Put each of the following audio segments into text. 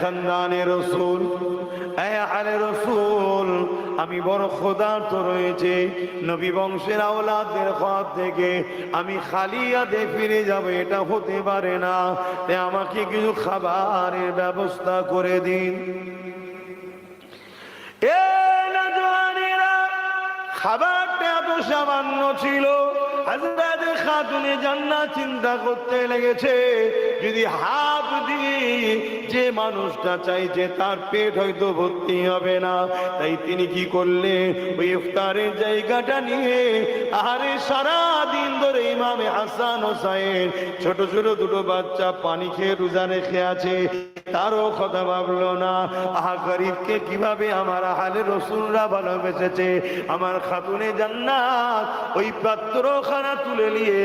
খানদানে রসুল এই আলে রসুল, আমি বড় ক্ষুধার্ত রয়েছে। নবী বংশের আওলাদের হাত থেকে আমি খালি ফিরে যাব, এটা হতে পারে না। তাই আমাকে কিছু খাবারের ব্যবস্থা করে দিন। খাবারটা এত সামান্য ছিল চিন্তা করতে লেগেছে, যদি হাত যে মানুষটা চাইছে তার পেট হয়তো ভর্তি হবে না, তাই তিনি কি করলেন? ওই ইফতারের জায়গাটা নিয়ে আরে সারা ইমামে হাসান হোসাইন। ছোট ছোট দুটো বাচ্চা পানি খেয়ে রোজা রেখে আছে। তারও কথা ভাবলো না। আহা গরিবকে কীভাবে আমার আহালে রসুলরা ভালোবেসেছে? আমার খাতুনে জান্নাত ওই পাত্রখানা তুলে নিয়ে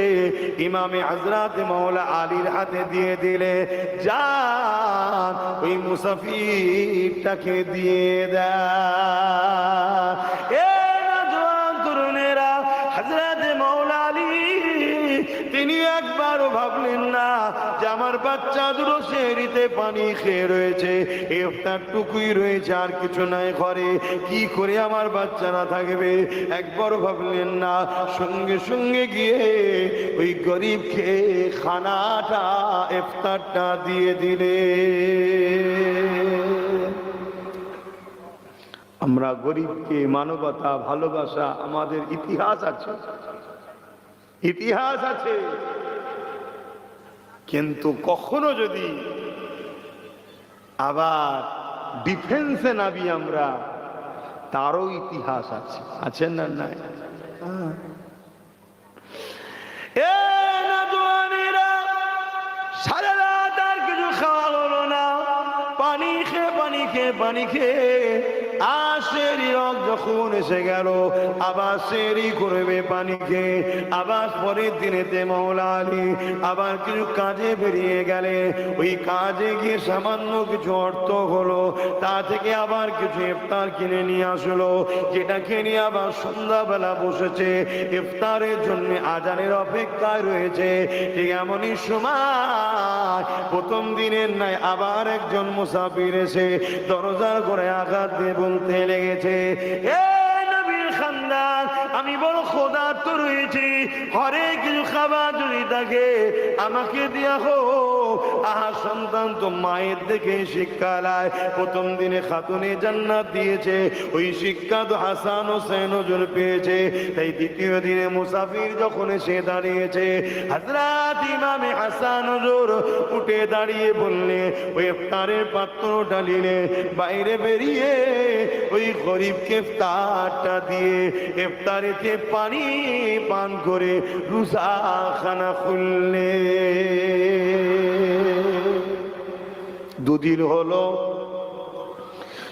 ইমামে হজরত মৌলা আলীর হাতে দিয়ে দিলে। যা ওই মুসাফিরটাকে দিয়ে দেয়। বাচ্চা শেরিতে পানি খেয়ে রয়েছে। ইফতার টুকুই রয়েছে, আর কিছু নাই ঘরে। কি করে আমার থাকবে? একবারও ভাবলেন না, সঙ্গে সঙ্গে গিয়ে ওই খানাটা ইফতারটা দিয়ে দিলে। আমরা গরিবকে মানবতা, ভালোবাসা, আমাদের ইতিহাস আছে। ইতিহাস আছে। কিন্তু কখনো যদি আবার ডিফেন্সে নাবি আমরা, তারও ইতিহাস আছে। আছেন না নাই? সারা আর কিছু খাওয়া হলো না। পানি খেয়ে পানি খেয়ে পানি খেয়ে আর রক যখন এসে গেল, আবার সেরি করবে পানি খেয়ে আবার পরের দিনেতে মৌলা আলী আবার কিছু কাজে বেরিয়ে গেলে। ওই কাজে গিয়ে সামান্য কিছু অর্থ হলো, তা থেকে আবার কিছু ইফতার কিনে নিয়ে আসলো, যেটা কিনে আবার সন্ধ্যাবেলা বসেছে। ইফতারের জন্য আজানের অপেক্ষায় রয়েছে। ঠিক এমনই সময়, প্রথম দিনের নাই আবার একজন মুসাফির এসে দরজার করে আঘাত দিয়ে বলতে লেগেছে। আমি বড় খোদা তো রয়েছি। হরে কিছু খাবার যদি থাকে, আমাকে দিয়া হো আহা সন্তান তো মায়ের দেখে শিক্ষা লায় প্রথম দিনে খাতুনে জান্নাত দিয়েছে, ওই শিক্ষা তো হাসান হোসেন নজর পেয়েছে। তাই দ্বিতীয় দিনে মুসাফির যখন এসে দাঁড়িয়েছে হাজরাত ইমামে হাসান নজর উঠে দাঁড়িয়ে বললে, ওই ইফতারের পাত্র ডালিলে বাইরে বেরিয়ে ওই গরিবকে ইফতারটা দিয়ে ইফতারেতে পানি পান করে রুজা খানা খুললে। দুদিন হলো।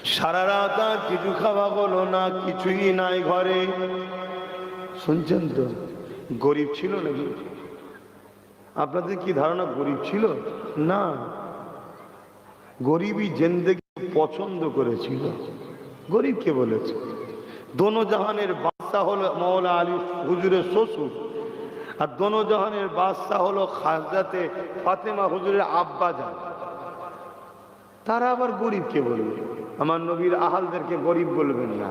সারা রাত আর কিছু খাওয়া হলো না, কিছুই নাই ঘরে। শুনছেন তো? গরিব ছিল নাকি? আপনাদের কি ধারণা গরিব ছিল? না। গরিবই জেন্দেগি পছন্দ করেছিল। গরিবকে বলেছে? দোনো জাহানের বাদশা হলো মৌলা আলী হুজুরের শ্বশুর। আর দোনো জাহানের বাদশা হলো খাজাতে ফাতেমা হুজুরের আব্বা যান তারা আবার গরিবকে বলবে? আমার নবীর আহালদেরকে গরিব বলবেন না।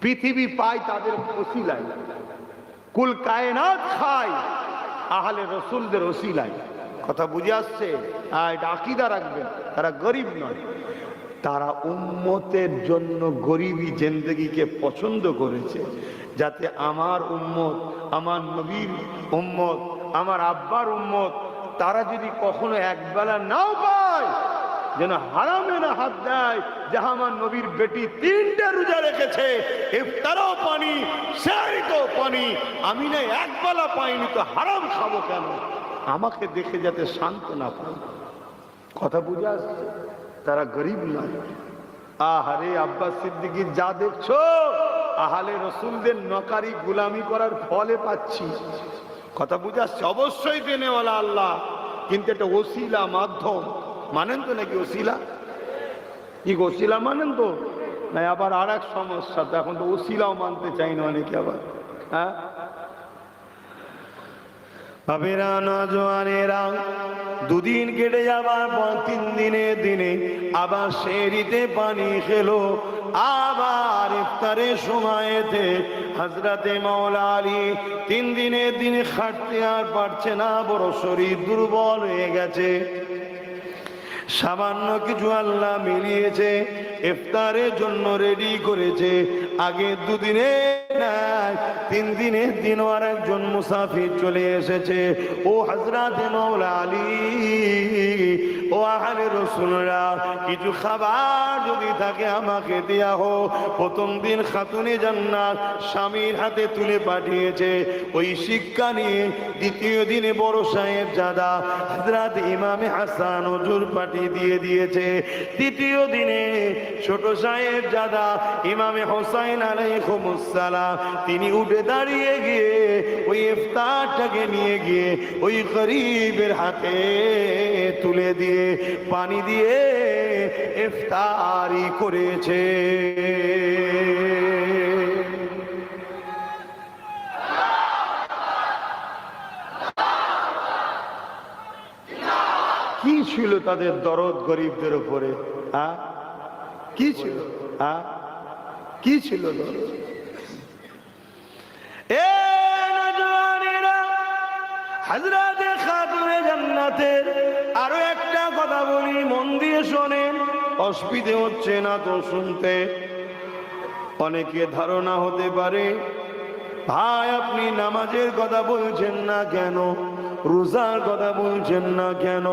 পৃথিবী পায় তাদের ওসিলায়। কুল কায়নাত খায়, আহলে রসুলদের ওসিলায়। কথা বুঝে আসছে? হ্যাঁ আকিদা রাখবেন। তারা গরিব নয়। তারা উম্মতের জন্য গরিবী জেন্দেগিকে পছন্দ করেছে, যাতে আমার উম্মত, আমার নবীর উম্মত, আমার আব্বার উম্মত, তারা যদি কখনো একবেলা নাও পায় যেন হারামে না হাত দেয় আমার নবীর বেটি তিনটে রোজা রেখেছে, ইফতারও পানি তো পানি, আমি না একবেলা পাইনি তো হারাম খাব কেন? আমাকে দেখে যাতে শান্ত না পায়। কথা বুঝে আসছে? তারা গরিব নয়। আহারে আব্বাস সিদ্দিকি, যা দেখছ, আহালে রসুলদের নকারি গুলামি করার ফলে পাচ্ছি। কথা বুঝে আসছে? অবশ্যই দেনেওয়ালা আল্লাহ, কিন্তু এটা ওসিলা মাধ্যম। মানেন তো নাকি ওসিলা? কি ওসিলা মানেন তো? না আবার আর এক সমস্যা তো, এখন তো ওসিলাও মানতে চাই না অনেকে আবার। হ্যাঁ? দুদিন কেটে যাবার পর তিন দিনে দিনে আবার শেরিতে পানি খেলো, আবার ইফতারের সময়তে হজরতে মাওলা আলী তিন দিনের দিনে খাটতে আর পারছে না, বড় শরীর দুর্বল হয়ে গেছে। সামান্য কিছু আল্লাহ মিলিয়েছে, ইফতারের জন্য রেডি করেছে। আগে দুদিনে নাই, তিন দিনের দিন আর একজন মুসাফির চলে এসেছে। ও হাজরা মৌলা আলী ও আহালে রসুলরা, কিছু খাবার যদি থাকে আমাকে দেয়া হো। প্রথম দিন খাতুনে জান্নাত স্বামীর হাতে তুলে পাঠিয়েছে। ওই শিক্ষা নিয়ে দ্বিতীয় দিনে বড় সাহেব জাদা হজরত ইমামে হাসান হজুর পাঠিয়ে দিয়ে দিয়েছে। তৃতীয় দিনে ছোট সাহেব জাদা ইমামে হোসাইন আলাইকুমুসালাম তিনি উঠে দাঁড়িয়ে গিয়ে ওই ইফতারটাকে নিয়ে গিয়ে ওই গরিবের হাতে তুলে দিয়ে পানি দিয়ে ইফতারি করেছে। কি ছিল তাদের দরদ গরিবদের উপরে? হ্যাঁ? কি ছিল? হ্যাঁ? কি ছিল দরদ? এ জান্নাতের আরও একটা কথা বলি, মন দিয়ে শোনেন, অসুবিধে হচ্ছে না তো শুনতে। অনেকে ধারণা হতে পারে, ভাই আপনি নামাজের কথা বলছেন না কেন? রোজার কথা বলছেন না কেন?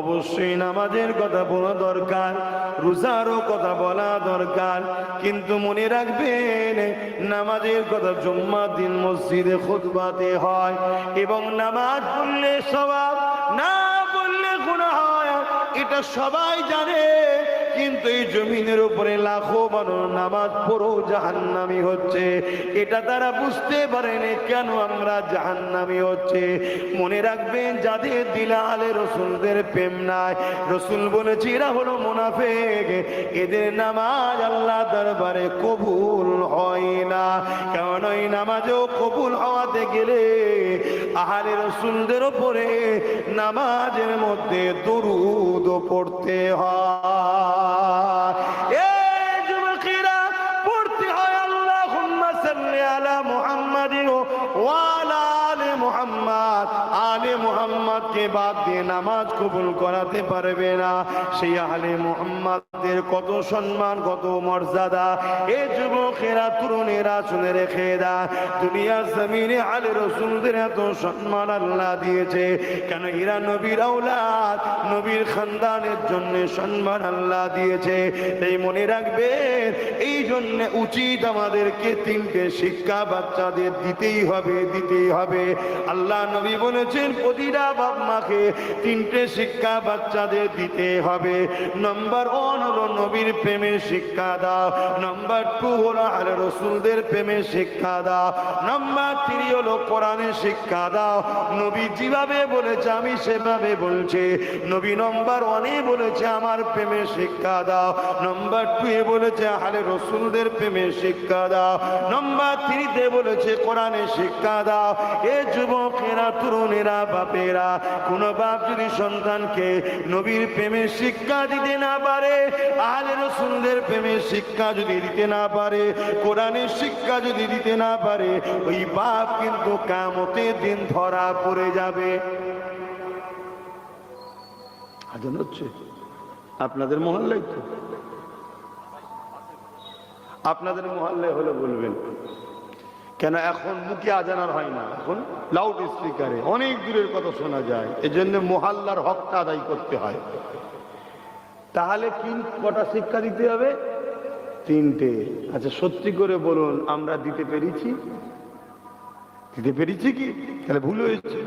অবশ্যই নামাজের কথা বলা দরকার, রোজারও কথা বলা দরকার। কিন্তু মনে রাখবেন, নামাজের কথা জুম্মা দিন মসজিদে খুতবাতে হয় এবং নামাজ পড়লে স্বভাব না বললে গুণা হয়, এটা সবাই জানে। কিন্তু এই জমিনের উপরে লাখো মানুষ নামাজ পড়ো জাহান্নামি হচ্ছে। এটা তারা বুঝতে পারেনি কেন আমরা জাহান্নামি হচ্ছে। মনে রাখবেন, যাদের দিলে আলে রসুলদের প্রেম নাই। রসুল বলেছে, এরা হলো মুনাফেক। এদের নামাজ আল্লাহ দরবারে কবুল হয় না। কারণ ওই নামাজও কবুল হওয়াতে গেলে আহারে রসুলদের ওপরে নামাজের মধ্যে দরুদ পড়তে হয়। বাদ দিয়ে নামাজ কবুল করাতে পারবে না। সেই আলে মুহাম্মাদের কত সম্মান, কত মর্যাদা। এ যুবকেরা, তরুণেরা শুনে রেখে দা দুনিয়া জমিনে আলে রসুলদের এত সম্মান আল্লাহ দিয়েছে। কেন ইরা নবীর আওলাদ, নবীর খানদানের জন্য সম্মান আল্লাহ দিয়েছে। এই মনে রাখবেন এই জন্য উচিত আমাদেরকে তিনটে শিক্ষা বাচ্চাদের দিতেই হবে দিতেই হবে। আল্লাহ নবী বলেছেন প্রতিটা বাপ মাকে তিনটে শিক্ষা বাচ্চাদের দিতে হবে। নম্বর ওয়ান হলো নবীর প্রেমের শিক্ষা দাও। নম্বর টু হলো আর রসুলদের প্রেমের শিক্ষা দাও। নম্বর থ্রি হলো কোরআনের শিক্ষা দাও। নবী যেভাবে বলেছে, আমি সেভাবে বলছে। নবী নম্বর ওয়ানে বলেছে, আমার প্রেমের শিক্ষা দাও। নম্বর টু এ বলেছে আহলে রসুলদের প্রেমের শিক্ষা দাও। নম্বর থ্রিতে বলেছে, কোরআনের শিক্ষা দাও। এ যুবকেরা, তরুণেরা, বাপেরা কোন বাপ যদি সন্তানকে নবীর প্রেমের শিক্ষা দিতে না পারে, আহলে রসুলদের প্রেমের শিক্ষা যদি দিতে না পারে, কোরআনের শিক্ষা যদি দিতে না পারে, ওই বাপ কিন্তু কামতের দিন ধরা পড়ে যাবে। হচ্ছে? আপনাদের মহল্লায় তো? আপনাদের মহল্লায় হলে বলবেন। কেন এখন মুখে আজানার হয় না? এখন লাউড স্পিকারে অনেক দূরের কথা শোনা যায়। এজন্য মহল্লার হকটা আদায় করতে হয়। তাহলে কি কটা শিক্ষা দিতে হবে? তিনটে। আচ্ছা সত্যি করে বলুন, আমরা দিতে পেরেছি? দিতে পেরেছি কি? তাহলে ভুল হয়েছে।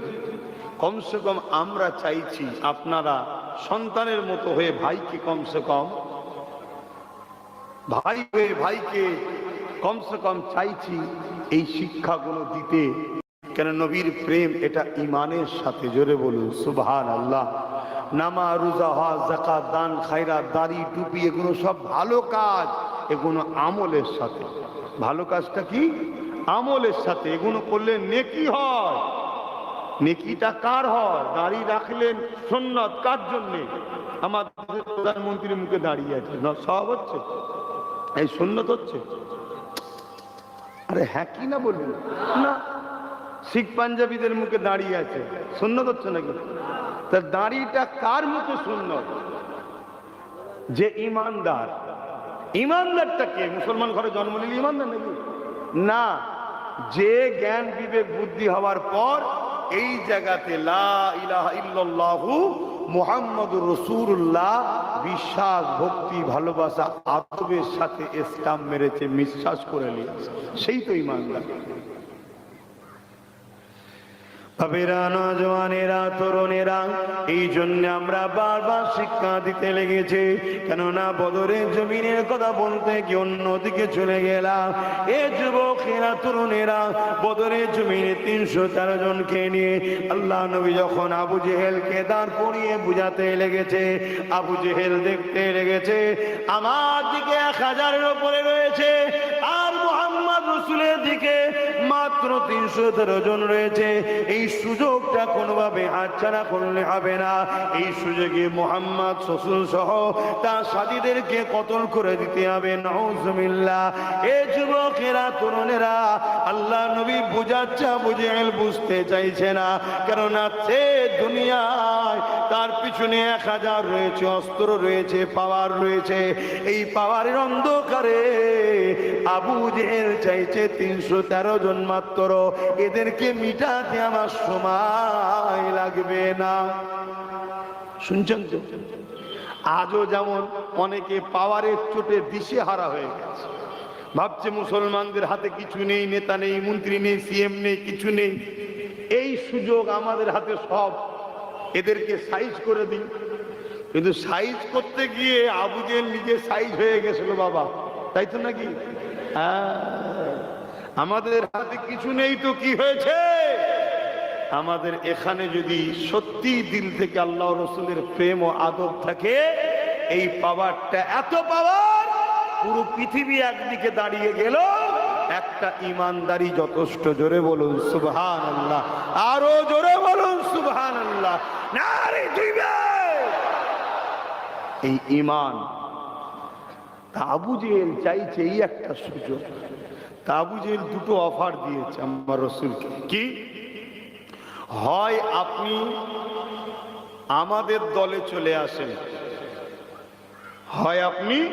কমসে কম আমরা চাইছি আপনারা সন্তানের মতো হয়ে ভাইকে কমসে কম, ভাই হয়ে ভাইকে কমসে কম চাইছি। এই শিক্ষাগুলো দিতে, কেন নবীর প্রেম এটা ইমানের সাথে জোরে বলুন সুবহান আল্লাহ নামা, রোজা হজ জাকাত দান খায়রা দাড়ি, টুপি, এগুলো সব ভালো কাজ, এগুলো আমলের সাথে। ভালো কাজটা কি? আমলের সাথে, এগুলো করলে নেকি হয়। নেকিটা কার হয়? দাড়ি রাখলেন সন্ন্যত কার জন্যে? আমাদের প্রধানমন্ত্রীর মুখে দাঁড়িয়ে আছে। সব হচ্ছে। এই সন্ন্যত হচ্ছে। আরে হ্যাঁ কি না বলবেন না। শিখ পাঞ্জাবিদের মুখে দাঁড়িয়ে আছে। সুন্নত হচ্ছে নাকি? তা দাঁড়িটা কার মুখে সুন্নত? যে ইমানদার। ইমানদারটা কে? মুসলমান ঘরে জন্ম নিলে ইমানদার নাকি? না। যে জ্ঞান, বিবেক, বুদ্ধি হওয়ার পর এই জায়গাতে লা ইলাহা ইল্লাল্লাহু মুহাম্মাদুর রসুল্লাহ বিশ্বাস ভক্তি, ভালোবাসা, আদবের সাথে ইসলাম মেরেছে বিশ্বাস করে নিয়েছে। সেই তো ইমানদার। নজওয়ানেরা, তরুণেরা এই জন্য আমরা বারবার শিক্ষা দিতে কেননা জমিনের কথা বলতে কি চলে গেলাম। এ তরুণেরা জমিনে তিনশো তেরো জনকে নিয়ে আল্লাহ নবী যখন আবু জেহেলকে দাঁড় করিয়ে বুঝাতে লেগেছে, আবু জেহেল দেখতে লেগেছে, আমার দিকে এক হাজারের ওপরে রয়েছে, আর মোহাম্মদ রসুলের দিকে মাত্র তিনশো তেরো জন রয়েছে। এই সুযোগটা কোনোভাবে হাতছাড়া করলে হবে না। এই সুযোগে মোহাম্মদ শ্বশুর সহ তার সাথীদেরকে কতল করে দিতে হবে নজমিল্লা এ যুবকেরা, তরুণেরা, আল্লাহ নবী বুঝাচ্ছা বুঝে বুঝতে চাইছে না। কেননা সে দুনিয়ায় তার পিছনে এক হাজার রয়েছে, অস্ত্র রয়েছে, পাওয়ার রয়েছে। এই পাওয়ারের অন্ধকারে আবু জেহেল চাইছে তিনশো তেরো জন মাত্র। এদেরকে মিটাতে আমার সময় লাগবে না। শুনছেন তো? আজও যেমন অনেকে পাওয়ারের চোটে দিশে হারা হয়ে গেছে। ভাবছে মুসলমানদের হাতে কিছু নেই, নেতা নেই, মন্ত্রী নেই, সিএম নেই, কিছু নেই। এই সুযোগ আমাদের হাতে সব এদেরকে সাইজ করে দিই। কিন্তু সাইজ করতে গিয়ে আবুজের নিজে সাইজ হয়ে গেছিল বাবা। তাই তো নাকি? হ্যাঁ। আমাদের হাতে কিছু নেই তো কি হয়েছে? আমাদের এখানে যদি সত্যি দিল থেকে আল্লাহ রসুলের প্রেম ও আদব থাকে, এই পাওয়ারটা এত পাওয়ার পুরো পৃথিবী একদিকে দাঁড়িয়ে গেল। একটা ইমানদারি যথেষ্ট। জোরে বলুন সুবহান আল্লাহ আরও জোরে বলুন। এই ইমান চাইছে এই একটা সুযোগ। দুটো অফার দিয়েছে আমার রসুলকে। কি? হয় আপনি আমাদের দলে চলে আসেন। হয় আপনি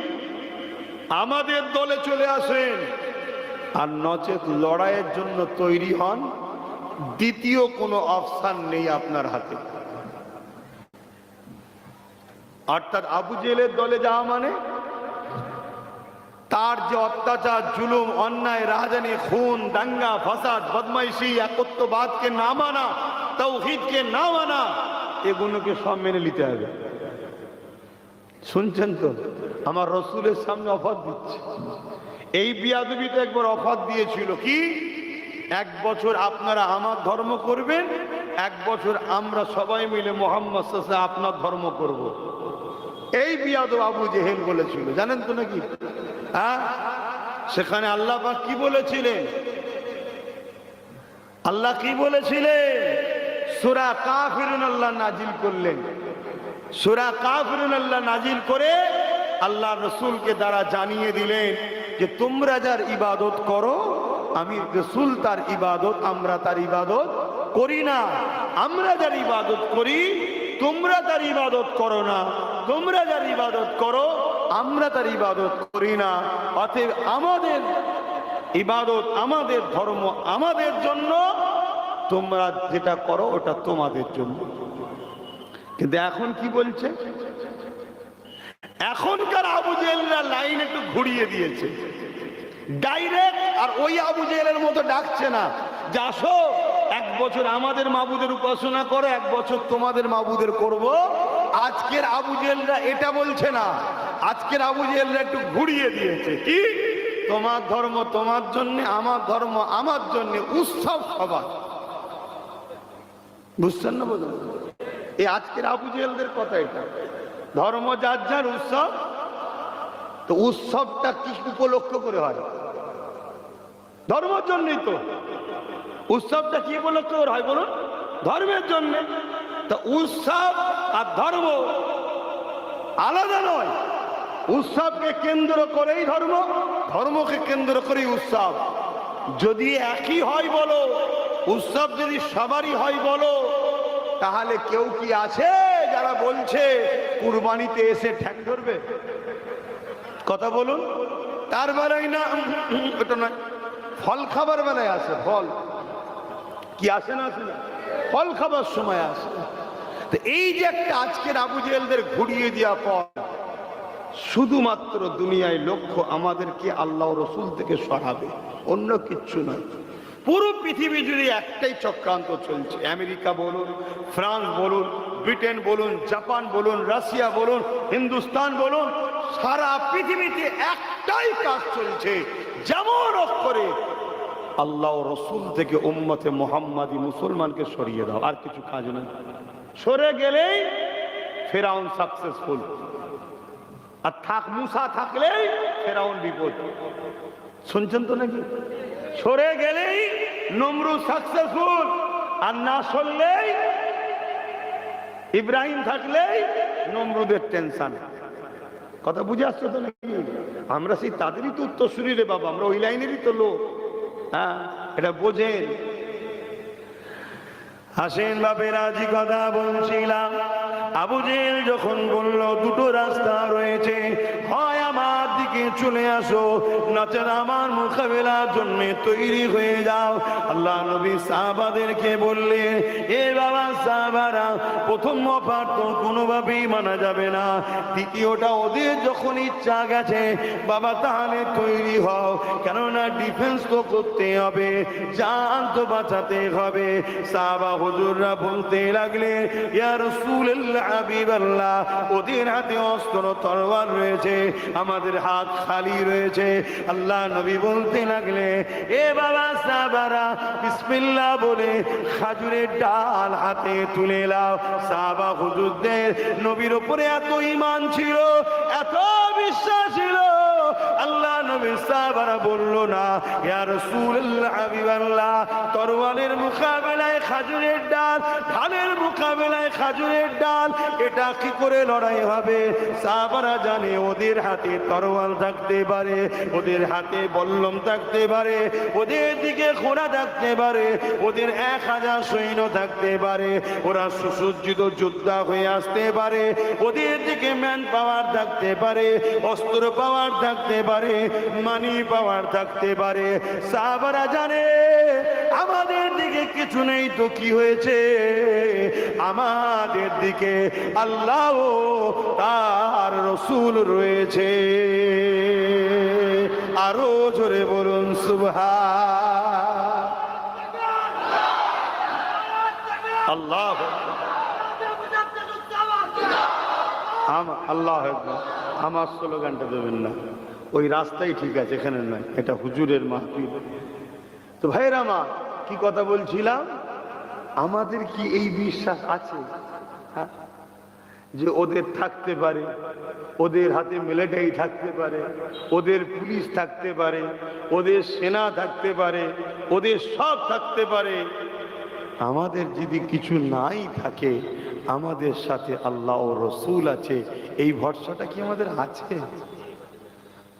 আমাদের দলে চলে আসেন। আর নচেত লড়াইয়ের জন্য তৈরি হন। দ্বিতীয় কোনো অপশান নেই আপনার হাতে। অর্থাৎ আবু জেলের দলে যাওয়া মানে? তার যে অত্যাচার, জুলুম, অন্যায় রাজনী খুন, দাঙ্গা, ফসাদ, বদমাইশি, একত্ববাদকে না মানা, তৌহিদকে না মানা, এগুলোকে সব মেনে নিতে হবে। শুনছেন তো? আমার রসুলের সামনে অফার দিচ্ছে। এই বিয়াদবিতে একবার অফার দিয়েছিল। কি? এক বছর আপনারা আমার ধর্ম করবেন, এক বছর আমরা সবাই মিলে মোহাম্মদ আপনার ধর্ম করব। এই বিয়াদ আবু জেহেল বলেছিল, জানেন তো নাকি? হ্যাঁ? সেখানে আল্লাহ কি বলেছিলেন? আল্লাহ কি বলেছিলেন? সুরা কাফিরুন আল্লাহ নাজিল করলেন। সুরা কাফিরুন আল্লাহ নাজিল করে আল্লাহ রসুলকে দ্বারা জানিয়ে দিলেন যে তোমরা যার ইবাদত করো আমি রসুল তার ইবাদত, আমরা তার ইবাদত করি না। আমরা যার ইবাদত করি, তোমরা তার ইবাদত করো না। তোমরা যার ইবাদত করো, আমরা তার ইবাদত করি না। অতএব আমাদের ইবাদত, আমাদের ধর্ম আমাদের জন্য। তোমরা যেটা করো, ওটা তোমাদের জন্য। কিন্তু এখন কি বলছে? এখনকার আবু জেলরা লাইন একটু ঘুরিয়ে দিয়েছে। ডাইরেক্ট আর ওই আবু জেলের মতো ডাকছে না। যে আসো এক বছর আমাদের মাবুদের উপাসনা করো, এক বছর তোমাদের মাবুদের করব। আজকের আবু জেলরা এটা বলছে না। আজকের আবু জেলরা একটু ঘুরিয়ে দিয়েছে। কি? তোমার ধর্ম তোমার জন্য, আমার ধর্ম আমার জন্য, উৎসব সবার। বুঝছেন না বলুন এই আজকের আবু জেলদের কথা এটা। ধর্ম যার যার উৎসব, তো উৎসবটা কি উপলক্ষ করে হয়? ধর্মের জন্যই তো। উৎসবটা কি উপলক্ষ করে হয় বলুন? ধর্মের জন্য। তা উৎসব আর ধর্ম আলাদা নয়। উৎসবকে কেন্দ্র করেই ধর্ম, ধর্মকে কেন্দ্র করেই উৎসব। যদি একই হয় বলো, উৎসব যদি সবারই হয় বলো, তাহলে কেউ কি আছে যারা বলছে, কুরবানিতে এসে ঠ্যাং ধরবে? কথা বলুন। তার বেলায় না ওটা নয়। ফল খাবার বেলায় আসে, ফল। কি আসে না আসে না? ফল খাবার সময় আসে। তো এই যে একটা আজকের আবু জেলদের ঘুরিয়ে দেওয়া পর শুধুমাত্র দুনিয়ায় লক্ষ্য আমাদেরকে আল্লাহ রসুল থেকে সরাবে, অন্য কিচ্ছু নয়। পুরো পৃথিবী জুড়ে একটাই চক্রান্ত চলছে। আমেরিকা বলুন, ফ্রান্স বলুন, ব্রিটেন বলুন, জাপান বলুন, রাশিয়া বলুন, হিন্দুস্তান বলুন, সারা পৃথিবীতে একটাই কাজ চলছে, যেমন অক্ষরে আল্লাহ রসুল থেকে উম্মতে মোহাম্মদী মুসলমানকে সরিয়ে দাও, আর কিছু কাজ নেই। সরে গেলেই ফেরাউন সাকসেসফুল আর থাক, মুসা থাকলেই ফেরাউন বিপদ। শুনছেন তো নাকি? সরে গেলেই নমরু সাকসেসফুল আর না সরলেই ইব্রাহিম থাকলেই নমরুদের টেনশন কথা বুঝে আসছো তো নাকি? আমরা সেই তাদেরই তো উত্তরসূরি রে বাবা, আমরা ওই লাইনেরই তো লোক। হ্যাঁ এটা বোঝেন। হাসেন বাপের, আজি কথা বলছিলাম। আবু যখন বলল, দুটো রাস্তা রয়েছে, হয় আমার দিকে চলে আসো। নাচের আমার মোকাবেলার জন্য তৈরি হয়ে যাও। আল্লাহ নবী সাহাবাদেরকে বললে এ বাবা সাহাবারা, প্রথম অফার তো কোনোভাবেই মানা যাবে না। দ্বিতীয়টা, ওদের যখন ইচ্ছা গেছে, বাবা তাহলে তৈরি হও। কেননা ডিফেন্স তো করতে হবে জান তো বাঁচাতে হবে। সাহাবা হুজুররা বলতে লাগলে ইয়ার রাসূলুল্লাহ হাবিবাল্লাহ, ওদের হাতে অস্ত্র তরোয়ার রয়েছে। আমাদের হাত খালি রয়েছে। আল্লাহ নবী বলতে লাগলে, এ বাবা সাবারা বিসমিল্লাহ বলে খাজুরের ডাল হাতে তুলে লাও সাবা হুজুরদের নবীর ওপরে এত ইমান ছিল, এত বিশ্বাস ছিল আল্লাহ নবী সাহাবারা বলল না, ইয়া রাসূলুল্লাহ তরোয়ালের মোকাবেলায় খাজুরের ডাল ঢালের মোকাবেলায় খাজুরের ডাল, এটা কি করে লড়াই হবে? সাহাবারা জানে, ওদের হাতে তরোয়াল থাকতে পারে, ওদের হাতে বল্লম থাকতে পারে, ওদের দিকে ঘোড়া থাকতে পারে, ওদের এক হাজার সৈন্য থাকতে পারে, ওরা সুসজ্জিত যোদ্ধা হয়ে আসতে পারে, ওদের দিকে ম্যান পাওয়ার থাকতে পারে, অস্ত্র পাওয়ার থাকতে পারে মানি পাওয়ার থাকতে পারে। সাহাবারা জানে, আমাদের দিকে কিছু নেই তো কি হয়েছে? আমাদের দিকে আল্লাহ তার রসুল রয়েছে। আরও জোরে বলুন সুবহা আল্লাহ। আল্লাহ। আমার স্লোগানটা দেবেন না। ওই রাস্তাই ঠিক আছে, এখানে নয়, এটা হুজুরের মাহফিল। তো ভাইরা আমার, কি কথা বলছিলাম? আমাদের কি এই বিশ্বাস আছে? হ্যাঁ? যে ওদের থাকতে পারে, ওদের হাতে মিলিটারি থাকতে পারে, ওদের পুলিশ থাকতে পারে, ওদের সেনা থাকতে পারে, ওদের সব থাকতে পারে। আমাদের যদি কিছু নাই থাকে, আমাদের সাথে আল্লাহ ও রসুল আছে, এই ভরসাটা কি আমাদের আছে?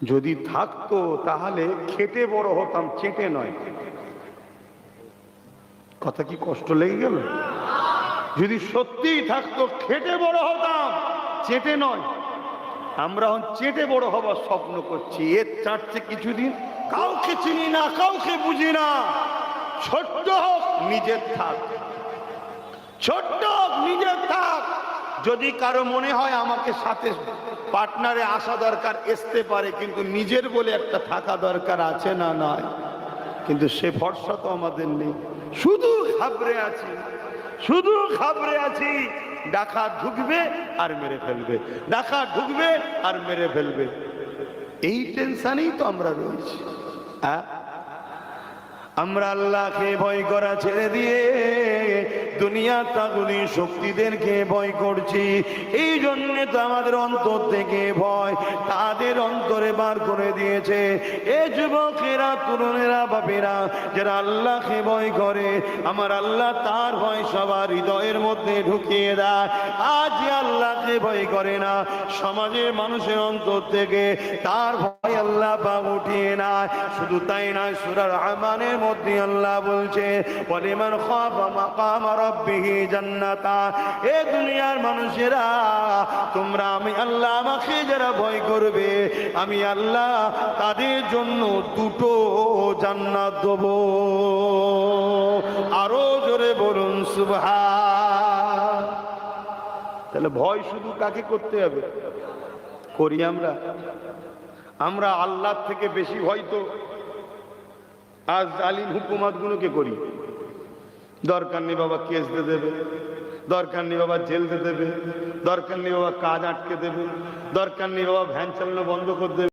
যদি থাকতো তাহলে খেটে বড় হতাম, চেটে নয়। কথা কি কষ্ট লেগে গেল? যদি সত্যিই থাকতো খেটে বড় হতাম, চেটে নয়। আমরা এখন চেটে বড় হবার স্বপ্ন করছি। এর চারটে কিছুদিন, কাউকে চিনি না, কাউকে বুঝি না। ছোট্ট হোক, নিজের থাক। ছোট্ট হোক, নিজের থাক। যদি কারও মনে হয় আমাকে সাথে পার্টনারে আসা দরকার, আসতে পারে, কিন্তু নিজের বলে একটা থাকা দরকার আছে না নয় কিন্তু সে ভরসা তো আমাদের নেই। শুধু খাবরে আছি, শুধু খাবরে আছি, ডাকা ঢুকবে আর মেরে ফেলবে, ডাকা ঢুকবে আর মেরে ফেলবে। এই টেনশনেই তো আমরা রয়েছি। হ্যাঁ আমরা আল্লাহকে ভয় করা ছেড়ে দিয়ে দুনিয়া তাগুলি শক্তিদেরকে ভয় করছি। এই জন্য তো আমাদের অন্তর থেকে ভয়, তাদের অন্তরে বার করে দিয়েছে। এ যুবকেরা, তরুণেরা, বাপেরা, যারা আল্লাহকে ভয় করে, আমার আল্লাহ তার ভয় সবার হৃদয়ের মধ্যে ঢুকিয়ে দেয়। আজ আল্লাহকে ভয় করে না, সমাজের মানুষের অন্তর থেকে তার ভয় আল্লাহ পাক উঠিয়ে না শুধু তাই নয়, সুরার রহমানের মধ্যে আল্লাহ বলছে পরিমাণ জান্নাতা। এ দুনিয়ার মানুষেরা, তোমরা আমি আল্লাহ আমাকে যারা ভয় করবে, আমি আল্লাহ তাদের জন্য দুটো জান্নাত দেব। আরও জোরে বলুন, সুবহান। তাহলে ভয় শুধু কাকে করতে হবে? করি আমরা। আমরা আল্লাহ থেকে বেশি ভয় তো আজ জালিম হুকুমত গুলোকে করি। দরকার নেই বাবা কেস দিয়ে দেবে, দরকার নেই বাবা জেল দিয়ে দেবে, দরকার নেই বাবা কাজ আটকে দেবে, দরকার নেই বাবা ভ্যান চালানো বন্ধ করে দেবে।